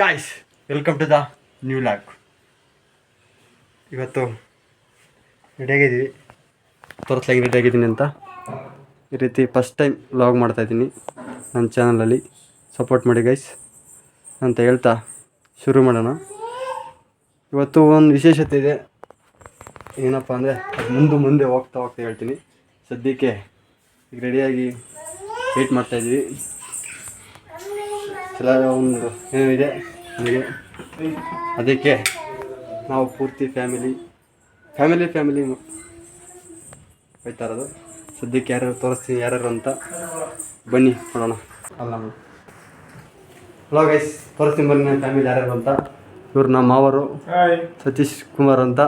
Guys welcome to the new look ಇವತ್ತು ರೆಡಿಯಾಗಿದ್ದೀವಿ ತೋರಿಸ್ಲಾಗಿ ರೆಡಿಯಾಗಿದ್ದೀನಿ ಅಂತ. ಈ ರೀತಿ ಫಸ್ಟ್ ಟೈಮ್ ವ್ಲಾಗ್ ಮಾಡ್ತಾಯಿದ್ದೀನಿ ನನ್ನ ಚಾನಲಲ್ಲಿ ಸಪೋರ್ಟ್ ಮಾಡಿ ಗೈಸ್ ಅಂತ ಹೇಳ್ತಾ ಶುರು ಮಾಡೋಣ. ಇವತ್ತು ಒಂದು ವಿಶೇಷತೆ ಇದೆ. ಏನಪ್ಪ ಅಂದರೆ ಮುಂದೆ ಮುಂದೆ ಹೋಗ್ತಾ ಹೋಗ್ತಾ ಹೇಳ್ತೀನಿ. ಸದ್ಯಕ್ಕೆ ಈಗ ರೆಡಿಯಾಗಿ ವೇಟ್ ಮಾಡ್ತಾಯಿದ್ವಿ ಎಲ್ಲ ಒಂದು ಏನೋ ಇದೆ? ನಮಗೆ ಅದಕ್ಕೆ ನಾವು ಪೂರ್ತಿ ಫ್ಯಾಮಿಲಿ ಫ್ಯಾಮಿಲಿ ಫ್ಯಾಮಿಲಿ ಹೋಯ್ತಾ ಇರೋದು. ಸದ್ಯಕ್ಕೆ ಯಾರ್ಯಾರು ತೋರಿಸ್ತೀನಿ ಯಾರ್ಯಾರು ಅಂತ ಬನ್ನಿ ನೋಡೋಣ. ಅಲ್ಲ ಹಲೋ ಗೈಸ್ ತೋರಿಸ್ತೀನಿ ಬನ್ನಿ ನನ್ನ ಫ್ಯಾಮಿಲಿ ಯಾರ್ಯಾರು ಅಂತ. ಇವ್ರು ನಮ್ಮ ಮಾವರು ಸತೀಶ್ ಕುಮಾರ್ ಅಂತ.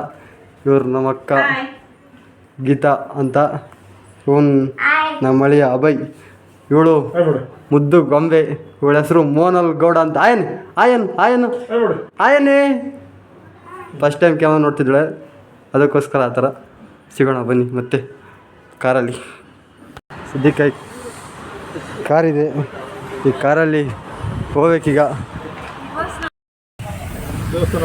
ಇವ್ರು ನಮ್ಮ ಅಕ್ಕ ಗೀತಾ ಅಂತ. ಇವನ್ ನಮ್ಮ ಅಳಿಯ ಅಭಯ್. ಇವಳು ಮುದ್ದು ಗೊಂಬೆ ಇವಳ ಹೆಸರು ಮೋನಲ್ ಗೌಡ ಅಂತ. ಆಯನ್ ಆಯನ್ ಆಯನ್. ಆಯನೇ. ಫಸ್ಟ್ ಟೈಮ್ ಕ್ಯಾಮ್ರಾ ನೋಡ್ತಿದ್ದಾಳೆ ಅದಕ್ಕೋಸ್ಕರ ಆ ಥರ. ಸಿಗೋಣ ಬನ್ನಿ ಮತ್ತೆ ಕಾರಲ್ಲಿ. ಸದ್ಯಕ್ಕೆ ಕಾರಿದೆ. ಈ ಕಾರಲ್ಲಿ ಹೋಗ್ಬೇಕೀಗ. ದೇವಸ್ಥಾನ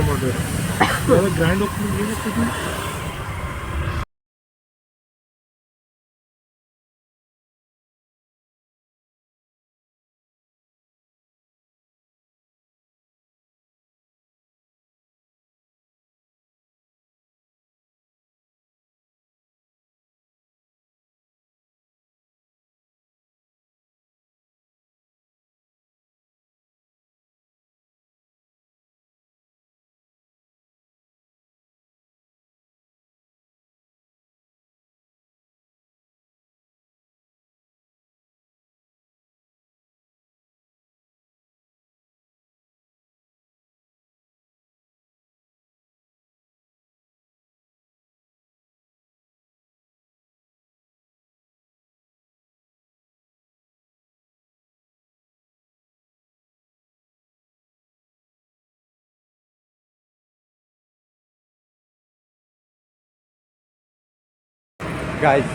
ಗಾಯ್ಸ್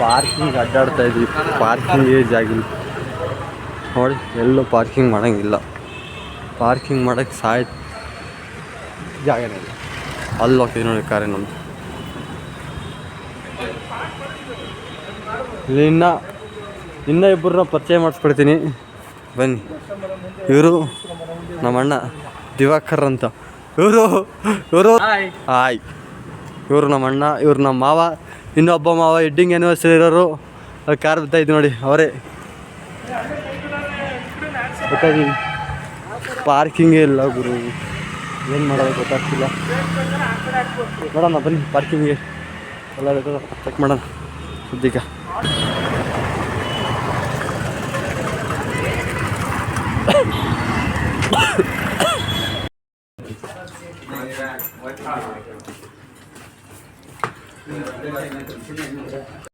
ಪಾರ್ಕಿಂಗ್ ಅಡ್ಡಾಡ್ತಾ ಇದ್ವಿ. ಪಾರ್ಕಿಂಗ್ ಏಜ್ ಆಗಿಲ್ಲ ನೋಡಿ ಎಲ್ಲೂ ಪಾರ್ಕಿಂಗ್ ಮಾಡೋಂಗಿಲ್ಲ. ಪಾರ್ಕಿಂಗ್ ಮಾಡೋಕ್ಕೆ ಸಾಯ್ ಜಾಗನೇ ಇಲ್ಲ. ಅಲ್ಲಿ ಹೋಗ್ತೀವಿ ನೋಡಿ ಕಾರೇ ನಮ್ಮದು ಇಲ್ಲಿ ಇನ್ನ ಇನ್ನೂ ಇಬ್ಬರನ್ನ ಪರಿಚಯ ಮಾಡಿಸ್ಬಿಡ್ತೀನಿ ಬನ್ನಿ. ಇವರು ನಮ್ಮ ಅಣ್ಣ ದಿವಾಕರ್ ಅಂತ. ಇವರು ಇವರು ಹಾಯ್ ಇವರು ನಮ್ಮ ಅಣ್ಣ, ಇವರು ನಮ್ಮ ಮಾವ, ಇನ್ನೊಬ್ಬ ಮಾವ ಎಡ್ಡಿಂಗ್ ಆ್ಯನಿವರ್ಸರಿ ಇರೋರು. ಕಾರ್ ಇದ್ದು ನೋಡಿ, ಅವರೇ. ಪಾರ್ಕಿಂಗೇ ಇಲ್ಲ ಗುರು. ಏನು ಮಾಡೋದು ಗೊತ್ತಾಗ್ತಿಲ್ಲ. ನೋಡೋಣ, ಬನ್ನಿ ಪಾರ್ಕಿಂಗ್ಗೆ ಎಲ್ಲ ಚೆಕ್ ಮಾಡೋಣ. ಸದ್ಯಕ್ಕೆ 那个那个那个，怎么训练那个？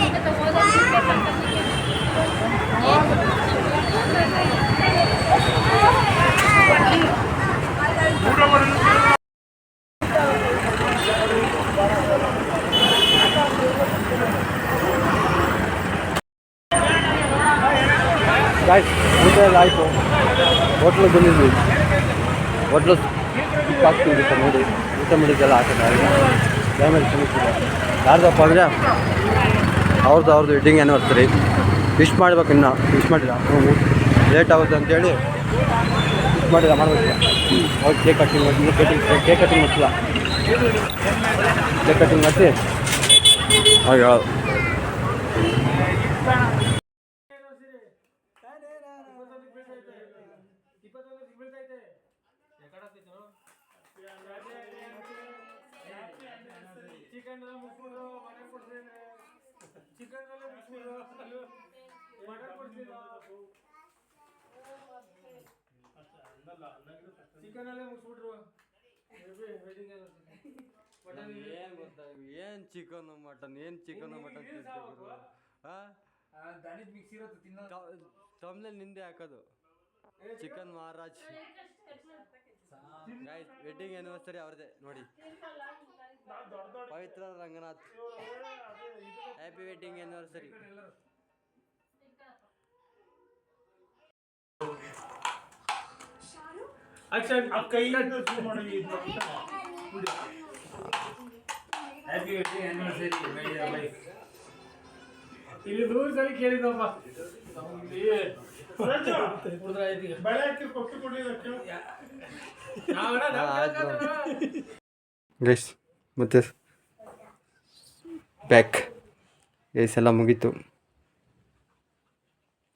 ಊಟ ಎಲ್ಲ ಆಯಿತು. ಹೋಟ್ಲು ಬಂದಿದ್ವಿ. ಹೋಟ್ಲು ಹಾಕ್ತೀವಿ ಸರ್ ನೋಡಿ. ಊಟ ಮಾಡಿದ್ದೆಲ್ಲ ಹಾಕಿದ್ದಾರೆ ಡ್ಯಾಮೇಜ್ ಸಮಸ್ಯೆ ಯಾರ್ದಪ್ಪ ಅಂದರೆ ಅವ್ರದ್ದು ಅವ್ರದ್ದು ವೆಡ್ಡಿಂಗ್ ಆ್ಯನಿವರ್ಸರಿ ವಿಶ್ ಮಾಡ್ಬೇಕು ಇನ್ನು. ವಿಶ್ ಮಾಡಿಲ್ಲ. ಲೇಟ್ ಆಗುತ್ತೆ ಅಂತೇಳಿ ವಿಶ್ ಮಾಡಿಲ್ಲ, ಮಾಡಬೇಕು. ಅವ್ರು ಕೇಕ್ ಕಟ್ಟಿಂಗ್ ಮಾಡಿ ಕಟ್ಟಿಂಗ್ ಕೇಕ್ ಕಟ್ಟಿಂಗ್ ಮಾಡಿಸಿಲ್ಲ. ಕೇಕ್ ಕಟ್ಟಿಂಗ್ ಮಾಡಿಸಿ ಬೀಳ್ತೈತೆ ಹೇಳೋದು ಚಿಕನ್ ಮುಗಿಸ್ಬಿಡ್ರು ಮಟನ್ ಕೊಡ್ತೇನೆ. ಚಿಕನ್ ಮುಗಿಸ್ಬಿಡ್ರು ಮಟನ್ ಕೊಡ್ತೀನಿ ಚಿಕನ್ ಅಲ್ಲೇ ಮುಗಿಸ್ಬಿಟ್ರು ಏನು ಗೊತ್ತಾ ಏನು ಚಿಕನ್ ಮಟನ್ ಏನು ಚಿಕನ್ ಮಟನ್ ಹಾಂ ದನಿದ್ ಮಿಕ್ಸ್ ಇರೋದು ತಿನ್ನೋ ತಮ್ನಲ್ಲಿ ನಿಂದೆ ಹಾಕೋದು. Chicken Maharaj. Guys wedding anniversary ಅವ್ರದ್ದೇ, ನೋಡಿ. Pavithra Ranganath. Happy wedding anniversary happy anniversary my life ಇಲ್ಲಿ ನೂರು ಸಲ ಕೇಳಿದಪ್ಪ ಗೈಸ್ ಮತ್ತೆ ಬ್ಯಾಕ್ ಗೈಸ್ ಎಲ್ಲ ಮುಗೀತು.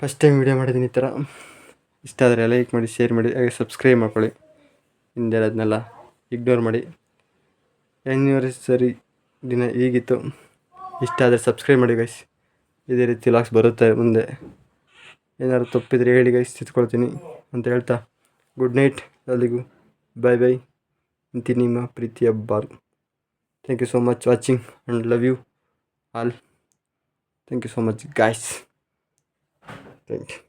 ಫಸ್ಟ್ ಟೈಮ್ ವಿಡಿಯೋ ಮಾಡಿದ್ದೀನಿ ಈ ಥರ. ಇಷ್ಟ ಆದರೆ ಲೈಕ್ ಮಾಡಿ ಶೇರ್ ಮಾಡಿ ಹಾಗೆ ಸಬ್ಸ್ಕ್ರೈಬ್ ಮಾಡ್ಕೊಳ್ಳಿ. ಹಿಂದೆ ಅದನ್ನೆಲ್ಲ ಇಗ್ನೋರ್ ಮಾಡಿ. ಆ್ಯನಿವರ್ಸರಿ ದಿನ ಹೀಗಿತ್ತು ಇಷ್ಟ ಆದರೆ ಸಬ್ಸ್ಕ್ರೈಬ್ ಮಾಡಿ ಗೈಸ್ ಇದೇ ರೀತಿ ಲಾಕ್ಸ್ ಬರುತ್ತೆ ಮುಂದೆ. ಏನಾದ್ರು ತಪ್ಪಿದರೆ ಹೇಳಿ ಗೈಸ್ ತಿದ್ಕೊಳ್ತೀನಿ ಅಂತ ಹೇಳ್ತಾ. ಗುಡ್ ನೈಟ್ ಅಲ್ಲಿಗೂ ಬಾಯ್ ಬಾಯ್ ಇಂತಿ ನಿಮ್ಮ ಪ್ರೀತಿಯ thank you so much watching and love you all thank you so much guys thank you